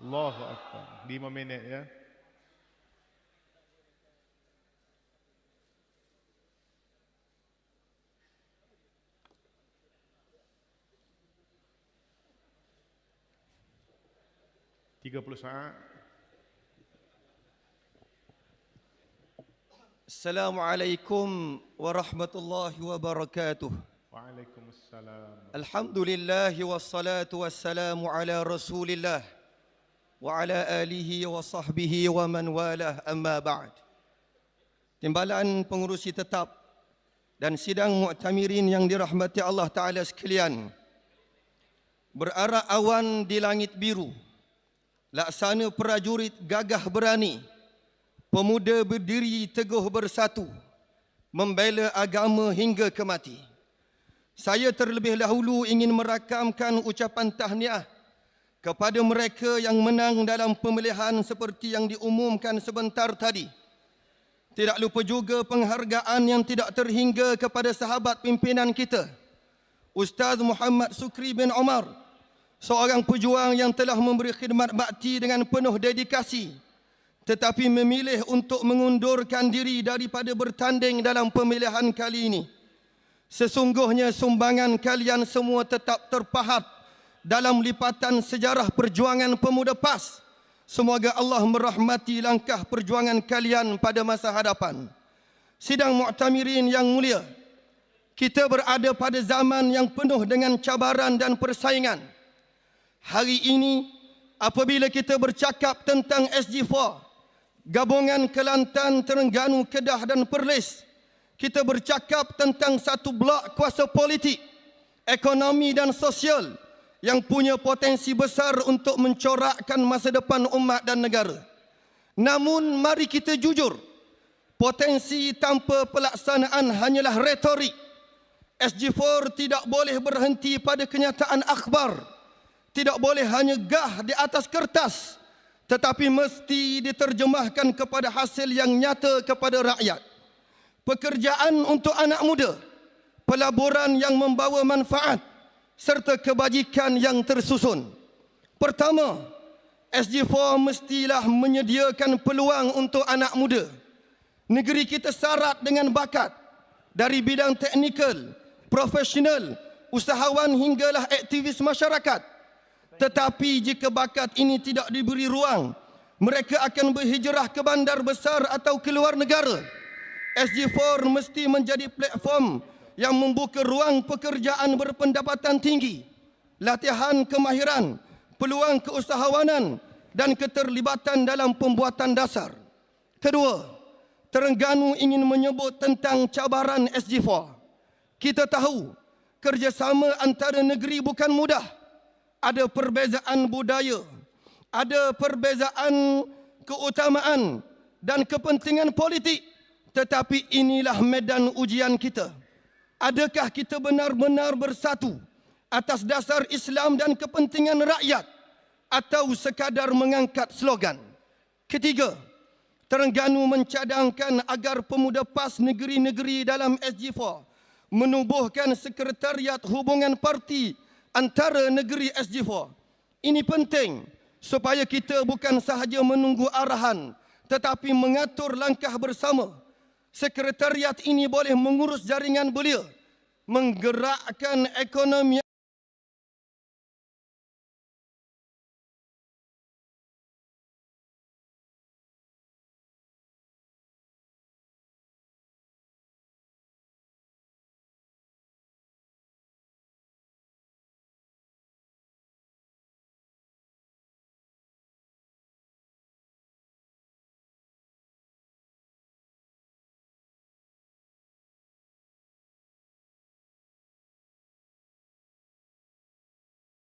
الله اكبر ديما منا يا السلام عليكم ورحمة الله وبركاته وعليكم السلام الحمد لله والصلاة والسلام على رسول الله wa sahbihi wa man walah amma ba'd. Timbalan pengurusi tetap dan sidang mu'tamirin yang dirahmati Allah Taala sekalian. Berarak awan di langit biru. Laksana prajurit gagah berani. Pemuda berdiri teguh bersatu membela agama hingga ke mati. Saya terlebih dahulu ingin merakamkan ucapan tahniah kepada mereka yang menang dalam pemilihan seperti yang diumumkan sebentar tadi. Tidak lupa juga penghargaan yang tidak terhingga kepada sahabat pimpinan kita, Ustaz Muhammad Sukri bin Omar, seorang pejuang yang telah memberi khidmat bakti dengan penuh dedikasi tetapi memilih untuk mengundurkan diri daripada bertanding dalam pemilihan kali ini. Sesungguhnya sumbangan kalian semua tetap terpahat dalam lipatan sejarah perjuangan pemuda PAS. Semoga Allah merahmati langkah perjuangan kalian pada masa hadapan. Sidang Mu'tamirin yang mulia, kita berada pada zaman yang penuh dengan cabaran dan persaingan. Hari ini, apabila kita bercakap tentang SG4, gabungan Kelantan, Terengganu, Kedah dan Perlis, kita bercakap tentang satu blok kuasa politik, ekonomi dan sosial yang punya potensi besar untuk mencorakkan masa depan umat dan negara. Namun mari kita jujur, potensi tanpa pelaksanaan hanyalah retorik. SG4 tidak boleh berhenti pada kenyataan akhbar. Tidak boleh hanya gah di atas kertas tetapi mesti diterjemahkan kepada hasil yang nyata kepada rakyat. Pekerjaan untuk anak muda, pelaburan yang membawa manfaat serta kebajikan yang tersusun. Pertama, SG4 mestilah menyediakan peluang untuk anak muda. Negeri kita syarat dengan bakat dari bidang teknikal, profesional, usahawan hinggalah aktivis masyarakat. Tetapi jika bakat ini tidak diberi ruang, mereka akan berhijrah ke bandar besar atau ke luar negara. SG4 mesti menjadi platform yang membuka ruang pekerjaan berpendapatan tinggi, latihan kemahiran, peluang keusahawanan dan keterlibatan dalam pembuatan dasar. Kedua, Terengganu ingin menyebut tentang cabaran SG4. Kita tahu kerjasama antara negeri bukan mudah ada perbezaan budaya, ada perbezaan keutamaan dan kepentingan politik. Tetapi inilah medan ujian kita. Adakah kita benar-benar bersatu atas dasar Islam dan kepentingan rakyat atau sekadar mengangkat slogan? Ketiga, Terengganu mencadangkan agar pemuda PAS negeri-negeri dalam SG4 menubuhkan sekretariat hubungan parti antara negeri SG4. Ini penting supaya kita bukan sahaja menunggu arahan tetapi mengatur langkah bersama. Sekretariat ini boleh mengurus jaringan belia, menggerakkan ekonomi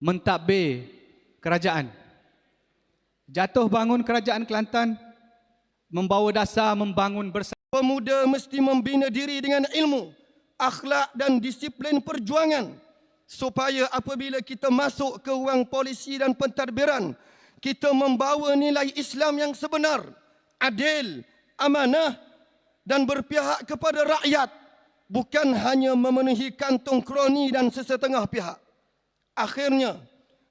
mentadbir kerajaan. Jatuh bangun kerajaan Kelantan membawa dasar membangun bersama pemuda mesti membina diri dengan ilmu, akhlak dan disiplin perjuangan supaya apabila kita masuk ke ruang polisi dan pentadbiran, kita membawa nilai Islam yang sebenar, adil, amanah dan berpihak kepada rakyat, bukan hanya memenuhi kantong kroni dan sesetengah pihak. Akhirnya,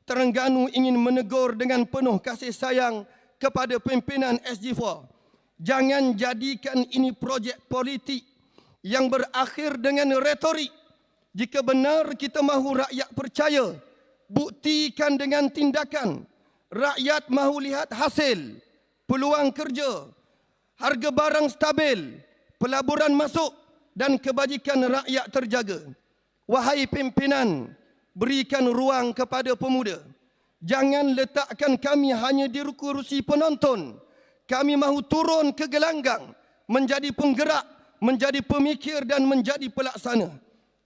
Terengganu ingin menegur dengan penuh kasih sayang kepada pimpinan SG4. Jangan jadikan ini projek politik yang berakhir dengan retorik. Jika benar kita mahu rakyat percaya, buktikan dengan tindakan. Rakyat mahu lihat hasil, peluang kerja, harga barang stabil, pelaburan masuk dan kebajikan rakyat terjaga. Wahai pimpinan, berikan ruang kepada pemuda. Jangan letakkan kami hanya di kursi penonton. Kami mahu turun ke gelanggang, menjadi penggerak, menjadi pemikir dan menjadi pelaksana.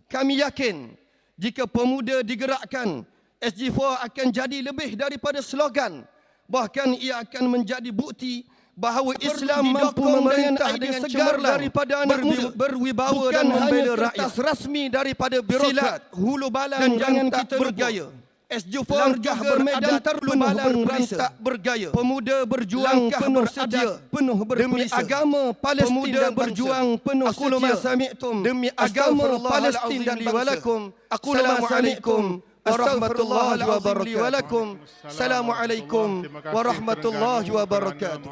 Kami yakin jika pemuda digerakkan, SG4 akan jadi lebih daripada slogan. Bahkan ia akan menjadi bukti bahawa Islam mampu memerintah dengan segar daripada anak muda berwibawa dan membela rakyat. rasmi daripada birokrat hulu balang dan jangan kita bergaya. SG4 langkah bermedan hulu balang tak bergaya. Pemuda berjuang penuh sedia. penuh demi agama Palestin pemuda dan berjuang penuh sedia. aku sami'tum. Demi agama Palestin dan bangsa. aku Assalamualaikum warahmatullahi wabarakatuh. Assalamualaikum warahmatullahi wabarakatuh.